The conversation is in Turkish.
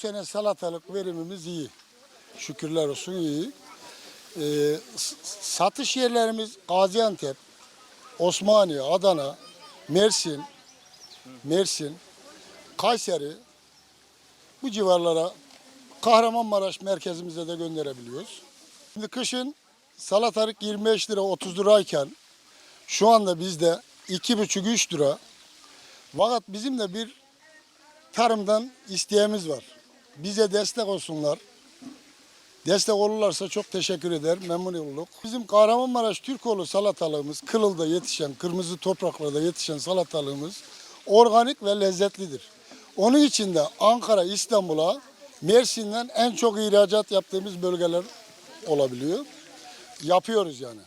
sene salatalık verimimiz iyi. Şükürler olsun iyi. Ee, satış yerlerimiz Gaziantep, Osmaniye, Adana, Mersin, Mersin, Kayseri bu civarlara Kahramanmaraş merkezimize de gönderebiliyoruz. Şimdi kışın salatalık 25 lira 30 lirayken şu anda bizde 2,5-3 lira. Fakat bizim de bir tarımdan isteğimiz var. Bize destek olsunlar. Destek olurlarsa çok teşekkür eder, memnun olduk. Bizim Kahramanmaraş Türkoğlu salatalığımız, Kırıl'da yetişen, kırmızı topraklarda yetişen salatalığımız organik ve lezzetlidir. Onun için de Ankara, İstanbul'a, Mersin'den en çok ihracat yaptığımız bölgeler olabiliyor. Yapıyoruz yani.